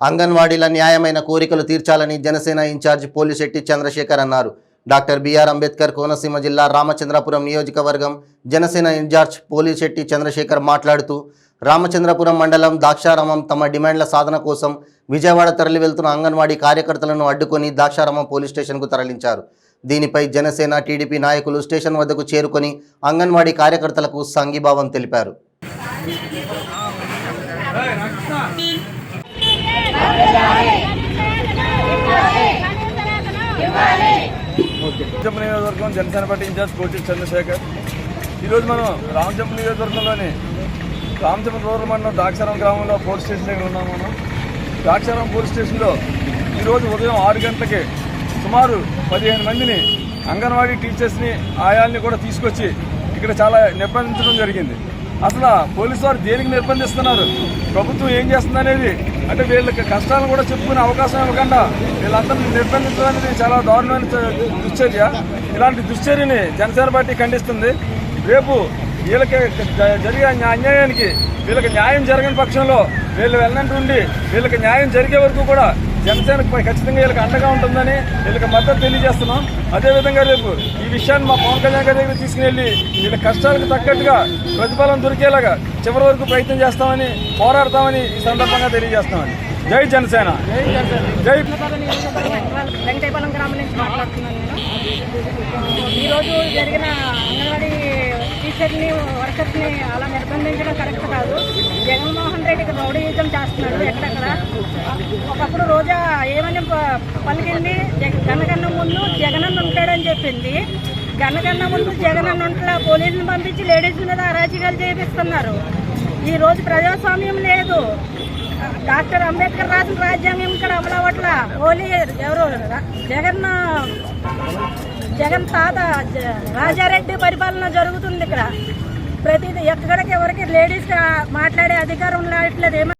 అంగన్వాడీల న్యాయమైన కోరికలు తీర్చాలని జనసేన ఇన్ఛార్జ్ పోలిశెట్టి చంద్రశేఖర్ అన్నారు. డాక్టర్ బిఆర్ అంబేద్కర్ కోనసీమ జిల్లా రామచంద్రపురం నియోజకవర్గం జనసేన ఇన్ఛార్జ్ పోలిశెట్టి చంద్రశేఖర్ మాట్లాడుతూ రామచంద్రపురం మండలం దాక్షారామం తమ డిమాండ్ల సాధన కోసం విజయవాడ తరలి వెళ్తున్న అంగన్వాడీ కార్యకర్తలను అడ్డుకొని దాక్షారామం పోలీస్ స్టేషన్కు తరలించారు. దీనిపై జనసేన టీడీపీ నాయకులు స్టేషన్ వద్దకు చేరుకొని అంగన్వాడీ కార్యకర్తలకు సంఘీభావం తెలిపారు. రామచంద్ర నియోజకవర్గం జనసేన పార్టీ ఇన్ఛార్జ్ కోచి చంద్రశేఖర్. ఈరోజు మనం రామచంద్ర నియోజకవర్గంలోని రామచంద్ర రూరల్ మండలం ద్రాక్షారం గ్రామంలో పోలీస్ స్టేషన్ దగ్గర ఉన్నాం మనం. ద్రాక్షారం పోలీస్ స్టేషన్లో ఈరోజు ఉదయం ఆరు గంటలకి సుమారు పదిహేను మందిని అంగన్వాడీ టీచర్స్ని ఆయాల్ని కూడా తీసుకొచ్చి ఇక్కడ చాలా నిర్బంధించడం జరిగింది. అసలు పోలీసు వారు దేనికి నిర్బంధిస్తున్నారు? ప్రభుత్వం ఏం చేస్తుంది అనేది అంటే వీళ్ళకి కష్టాలను కూడా చెప్పుకునే అవకాశం ఇవ్వకుండా వీళ్ళందరినీ నిర్బంధించడానికి చాలా దారుణమైన దుశ్చర్య. ఇలాంటి దుశ్చర్యని జనసేన పార్టీ ఖండిస్తుంది. రేపు వీళ్ళకి జరిగే అన్యాయానికి వీళ్ళకి న్యాయం జరగని పక్షంలో వీళ్ళు వెళ్ళినట్టు ఉండి వీళ్ళకి న్యాయం జరిగే వరకు కూడా జనసేనకు ఖచ్చితంగా వీళ్ళకి అండగా ఉంటుందని వీళ్ళకి మద్దతు తెలియజేస్తున్నాం. అదేవిధంగా రేపు ఈ విషయాన్ని మా పవన్ కళ్యాణ్ గారి దగ్గర తీసుకుని వీళ్ళ కష్టాలకు తగ్గట్టుగా ప్రతిఫలం దొరికేలాగా చివరి వరకు ప్రయత్నం చేస్తామని పోరాడతామని ఈ సందర్భంగా తెలియజేస్తామని జై జనసేన. జై వెంకటేపాలెం గ్రామం నుంచి మాట్లాడుతున్నాను ఈరోజు జరిగిన అంగన్వాడీ టీచర్ని వర్కర్స్ని అలా నిర్బంధించడం కరెక్ట్ కాదు. జగన్మోహన్ రెడ్డికి రౌడీయుద్ధం చేస్తున్నాడు ఎక్కడెక్కడ? చెప్పింది. గన్నగన్న ముందు జగనన్న ఉంటలా పోలీసులు పంపించి లేడీస్ మీద అరాచకాలు చేపిస్తున్నారు. ఈ రోజు ప్రజాస్వామ్యం లేదు. డాక్టర్ అంబేద్కర్ రాసిన రాజ్యాంగం ఇక్కడ అమలవట్ల? ఓలీ ఎవరు? జగన్ జగన్ తాత రాజారెడ్డి పరిపాలన జరుగుతుంది ఇక్కడ. ప్రతిదీ ఎక్కడికి ఎవరికి లేడీస్ మాట్లాడే అధికారం రావట్లేదు ఏమ